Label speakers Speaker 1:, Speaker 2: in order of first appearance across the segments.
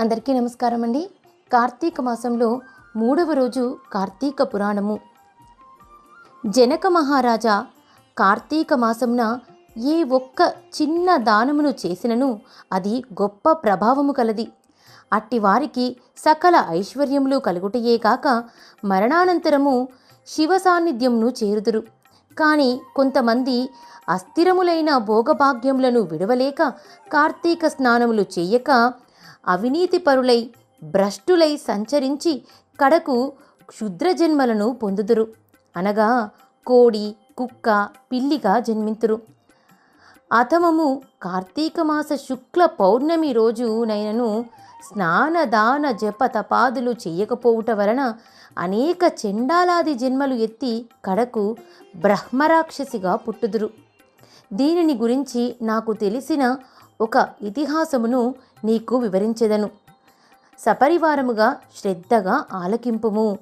Speaker 1: అందరికీ నమస్కారం అండి. కార్తీక మాసంలో మూడవ రోజు కార్తీక పురాణము. జనక మహారాజా కార్తీక మాసంన ఏ ఒక్క చిన్న దానమును చేసినను అది గొప్ప ప్రభావము కలది. అట్టి వారికి సకల ఐశ్వర్యములు కలుగుటయే కాక మరణానంతరము శివ సాన్నిధ్యంను చేరుదురు. కానీ కొంతమంది అస్థిరములైన భోగభాగ్యములను విడవలేక కార్తీక స్నానములు చేయక అవినీతి పరులై భ్రష్టులై సంచరించి కడకు క్షుద్ర జన్మలను పొందుదురు. అనగా కోడి కుక్క పిల్లిగా జన్మింతురు. అథమము కార్తీక మాస శుక్ల పౌర్ణమి రోజు నైనను స్నాన దాన జప తపాదులు చేయకపోవుట వలన అనేక చెండాలాది జన్మలు ఎత్తి కడకు బ్రహ్మరాక్షసిగా పుట్టుదురు. దీనిని గురించి నాకు తెలిసిన ఒక ఇతిహాసమును నీకు వివరించెదను. సపరివారముగా శ్రద్ధగా ఆలకింపుము.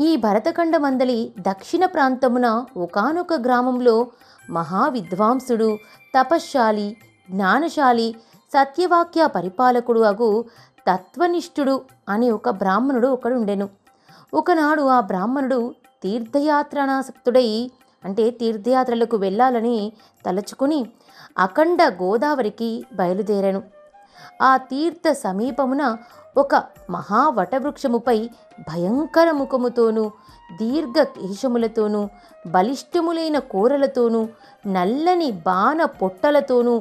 Speaker 1: ఈ భరతఖండమందలి దక్షిణ ప్రాంతమున ఒకానొక గ్రామంలో మహావిద్వాంసుడు తపశ్శాలి జ్ఞానశాలి సత్యవాక్య పరిపాలకుడు అగు తత్వనిష్ఠుడు అనే ఒక బ్రాహ్మణుడు ఒకడుండెను. ఒకనాడు ఆ బ్రాహ్మణుడు తీర్థయాత్రనాసక్తుడై అంటే తీర్థయాత్రలకు వెళ్ళాలని తలచుకుని అఖండ గోదావరికి బయలుదేరాను. ఆ తీర్థ సమీపమున ఒక మహావటవృక్షముపై భయంకర ముఖముతోనూ దీర్ఘ కేశములతోనూ బలిష్టములైన కూరలతోనూ నల్లని బాణ పొట్టలతోనూ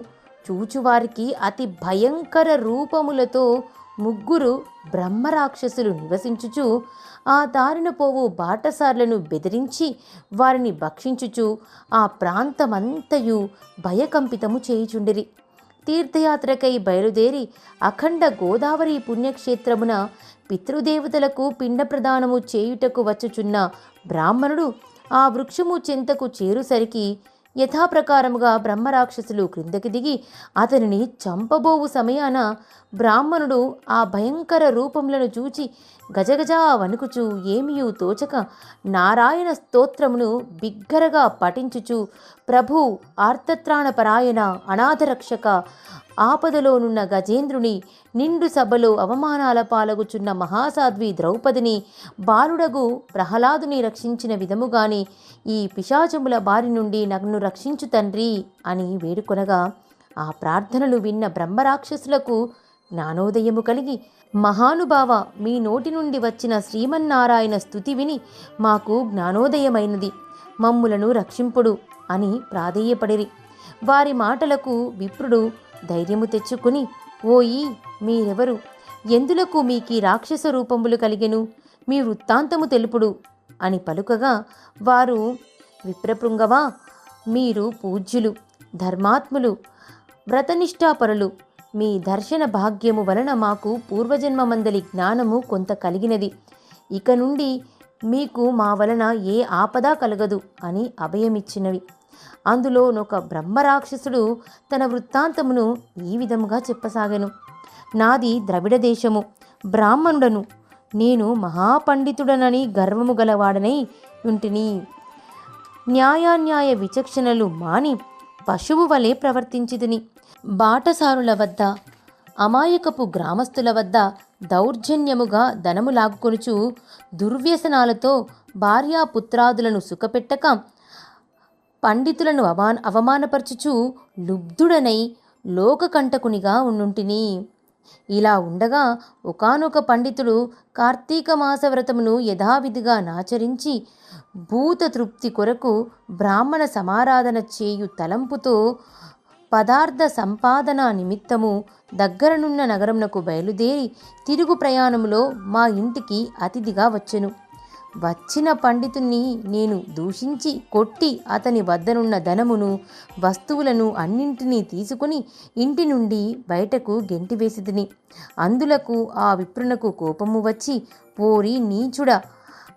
Speaker 1: చూచువారికి అతి భయంకర రూపములతో ముగ్గురు బ్రహ్మరాక్షసులు నివసించుచు ఆ దారిన పోవు బాటసార్లను బెదిరించి వారిని భక్షించుచు ఆ ప్రాంతమంతయు భయకంపితము చేయుచుండిరి. తీర్థయాత్రకై బయలుదేరి అఖండ గోదావరి పుణ్యక్షేత్రమున పితృదేవతలకు పిండ ప్రదానము చేయుటకు వచ్చుచున్న బ్రాహ్మణుడు ఆ వృక్షము చెంతకు చేరుసరికి యథాప్రకారముగా బ్రహ్మరాక్షసులు క్రిందకి దిగి అతనిని చంపబోవు సమయాన బ్రాహ్మణుడు ఆ భయంకర రూపములను చూచి గజగజా వణుకుచు ఏమియూ తోచక నారాయణ స్తోత్రమును బిగ్గరగా పఠించుచు ప్రభు ఆర్తత్రాణపరాయణ అనాథరక్షక ఆపదలోనున్న గజేంద్రుని నిండు సభలో అవమానాల పాలగుచున్న మహాసాధ్వి ద్రౌపదిని బాలుడగు ప్రహ్లాదుని రక్షించిన విధముగాని ఈ పిశాచముల బారి నుండి నన్ను రక్షించు తండ్రి అని వేడుకొనగా ఆ ప్రార్థనలు విన్న బ్రహ్మరాక్షసులకు జ్ఞానోదయము కలిగి మహానుభావ మీ నోటి నుండి వచ్చిన శ్రీమన్నారాయణ స్థుతి విని మాకు జ్ఞానోదయమైనది. మమ్ములను రక్షింపుడు అని ప్రాధేయపడిరి. వారి మాటలకు విప్రుడు ధైర్యము తెచ్చుకుని ఓయి మీరెవరు? ఎందులకు మీకీ రాక్షస రూపములు కలిగెను? మీ వృత్తాంతము తెలుపుడు. అని పలుకగా వారు విప్రపృంగవా మీరు పూజ్యులు ధర్మాత్ములు వ్రతనిష్ఠాపరులు మీ దర్శన భాగ్యము వలన మాకు పూర్వజన్మమందలి జ్ఞానము కొంత కలిగినది. ఇక నుండి మీకు మా వలన ఏ ఆపద కలగదు అని అభయమిచ్చినవి. అందులోనొక బ్రహ్మరాక్షసుడు తన వృత్తాంతమును ఈ విధముగా చెప్పసాగను. నాది ద్రవిడ దేశము బ్రాహ్మణుడను. నేను మహాపండితుడనని గర్వము గలవాడనై ఉంటిని. న్యాయాన్యాయ విచక్షణలు మాని పశువు వలె ప్రవర్తించిదిని బాటసారుల వద్ద అమాయకపు గ్రామస్తుల వద్ద దౌర్జన్యముగా ధనము లాక్కొనుచు దుర్వ్యసనాలతో భార్యాపుత్రాదులను సుఖపెట్టక పండితులను అవా అవమానపరచుచు లుబ్ధుడనై లోకకంటకునిగా ఉండుంటిని. ఇలా ఉండగా ఒకానొక పండితుడు కార్తీక మాస వ్రతమును యథావిధిగా నాచరించి భూత తృప్తి కొరకు బ్రాహ్మణ సమారాధన చేయు తలంపుతో పదార్థ సంపాదన నిమిత్తము దగ్గరనున్న నగరమునకు బయలుదేరి తిరుగు ప్రయాణములో మా ఇంటికి అతిథిగా వచ్చెను. వచ్చిన పండితుణ్ణి నేను దూషించి కొట్టి అతని వద్దనున్న ధనమును వస్తువులను అన్నింటినీ తీసుకుని ఇంటి నుండి బయటకు గెంటివేసిదిని అందులకు ఆ విప్రునకు కోపము వచ్చి పోరి నీచుడ!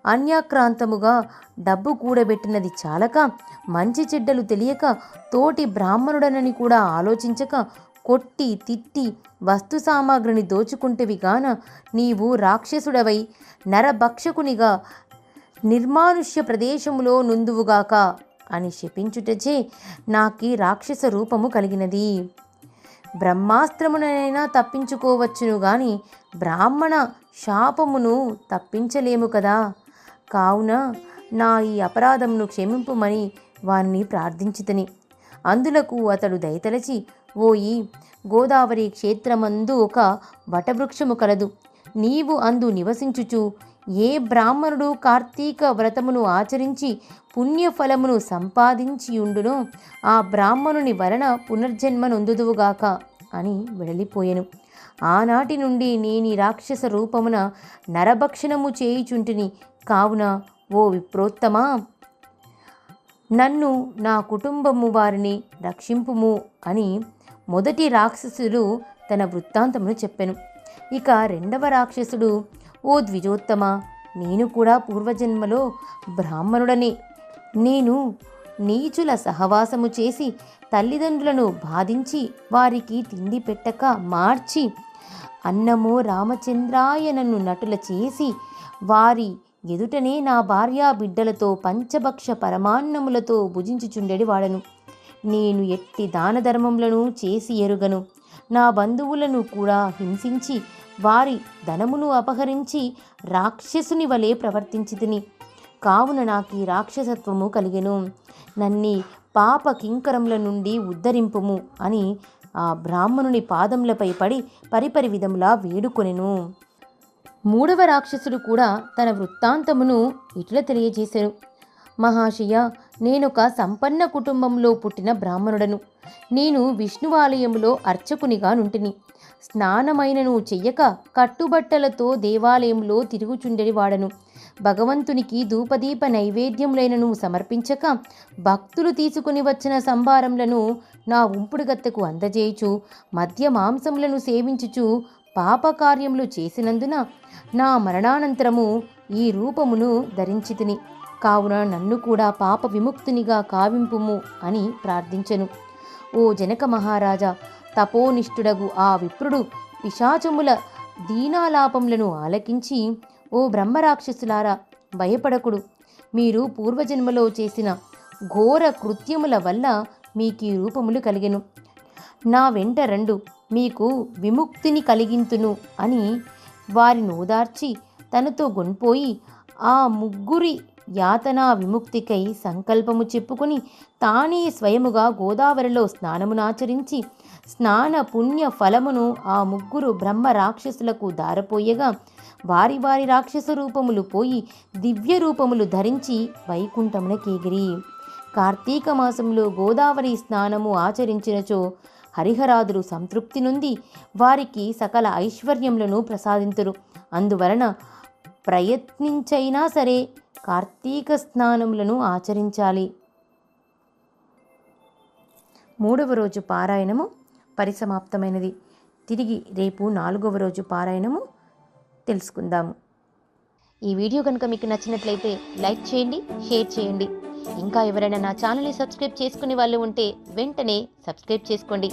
Speaker 1: అన్యాక్రాంతముగా డబ్బు కూడబెట్టినది చాలక మంచి చెడ్డలు తెలియక తోటి బ్రాహ్మణుడనని కూడా ఆలోచించక కొట్టి తిట్టి వస్తు సామాగ్రిని దోచుకుంటేవి గాన నీవు రాక్షసుడవై నరభక్షకునిగా నిర్మానుష్య ప్రదేశములో నుందువుగాక అని శపించుటచే నాకి రాక్షస రూపము కలిగినది. బ్రహ్మాస్త్రమునైనా తప్పించుకోవచ్చును గాని బ్రాహ్మణ శాపమును తప్పించలేము కదా. కావున నా ఈ అపరాధమును క్షమింపుమని వారిని ప్రార్థించితని. అందులకు అతడు దయతలచి ఓయి గోదావరి క్షేత్రమందు ఒక వటవృక్షము కలదు. నీవు అందు నివసించుచు ఏ బ్రాహ్మణుడు కార్తీక వ్రతమును ఆచరించి పుణ్యఫలమును సంపాదించియుండునో ఆ బ్రాహ్మణుని వలన పునర్జన్మనొందుదువుగాక అని వెళ్ళిపోయాను ఆనాటి నుండి నేని రాక్షస రూపమున నరభక్షణము చేయుచుంటిని కావున ఓ విప్రోత్తమా! నన్ను నా కుటుంబము వారిని రక్షింపుము అని మొదటి రాక్షసుడు తన వృత్తాంతమును చెప్పెను. ఇక రెండవ రాక్షసుడు ఓ ద్విజోత్తమ నేను కూడా పూర్వజన్మలో బ్రాహ్మణుడనే. నేను నీచుల సహవాసము చేసి తల్లిదండ్రులను బాధించి వారికి తిండి పెట్టక మార్చి అన్నమో రామచంద్రాయనను నటుల చేసి వారి ఎదుటనే నా భార్యా బిడ్డలతో పంచభక్ష పరమాన్నములతో భుజించుచుండెడి వాడను. నేను ఎట్టి దాన ధర్మములను చేసి ఎరుగను. నా బంధువులను కూడా హింసించి వారి ధనమును అపహరించి రాక్షసుని వలె ప్రవర్తించితిని. కావున నాకు ఈ రాక్షసత్వము కలిగెను. నన్ని పాప కింకరముల నుండి ఉద్ధరింపుము అని ఆ బ్రాహ్మణుని పాదములపై పడి పరిపరి విధములా వేడుకొనెను. మూడవ రాక్షసుడు కూడా తన వృత్తాంతమును ఇట్లా తెలియజేశారు మహాశయ నేనొక సంపన్న కుటుంబంలో పుట్టిన బ్రాహ్మణుడను. నేను విష్ణువాలయంలో అర్చకునిగా నుంటిని. స్నానమైనను చెయ్యక కట్టుబట్టలతో దేవాలయంలో తిరుగుచుండెడివాడను. భగవంతునికి ధూపదీప నైవేద్యములైనను సమర్పించక భక్తులు తీసుకుని వచ్చిన సంభారములను నా ఉంపుడుగత్తకు అందజేయుచు మద్య మాంసములను సేవించుచు పాపకార్యములు చేసినందున నా మరణానంతరము ఈ రూపమును ధరించితిని. కావున నన్ను కూడా పాప విముక్తునిగా కావింపుము అని ప్రార్థించెను. ఓ జనక మహారాజా తపోనిష్ఠుడగు ఆ విప్రుడు పిశాచముల దీనాలాపములను ఆలకించి ఓ బ్రహ్మరాక్షసులారా భయపడకుడు. మీరు పూర్వజన్మలో చేసిన ఘోర కృత్యముల వల్ల మీకు ఈ రూపములు కలిగెను. నా వెంట రెండు మీకు విముక్తిని కలిగింతును అని వారిని ఓదార్చి తనతో గొనిపోయి ఆ ముగ్గురి యాతనా విముక్తికై సంకల్పము చెప్పుకుని తానే స్వయముగా గోదావరిలో స్నానమునాచరించి స్నాన పుణ్య ఫలమును ఆ ముగ్గురు బ్రహ్మ రాక్షసులకు దారపోయగా వారి వారి రాక్షస రూపములు పోయి దివ్య రూపములు ధరించి వైకుంఠమునకేగిరి కార్తీక మాసంలో గోదావరి స్నానము ఆచరించినచో హరిహరాదులు సంతృప్తి నుండి వారికి సకల ఐశ్వర్యములను ప్రసాదింతురు. అందువలన ప్రయత్నించైనా సరే కార్తీక స్నానములను ఆచరించాలి. మూడవ రోజు పారాయణము పరిసమాప్తమైనది. తిరిగి రేపు నాలుగవ రోజు పారాయణము తెలుసుకుందాము. ఈ వీడియో కనుక మీకు నచ్చినట్లయితే లైక్ చేయండి షేర్ చేయండి. ఇంకా ఎవరైనా నా ఛానల్ని సబ్స్క్రైబ్ చేసుకునే వాళ్ళు ఉంటే వెంటనే సబ్స్క్రైబ్ చేసుకోండి.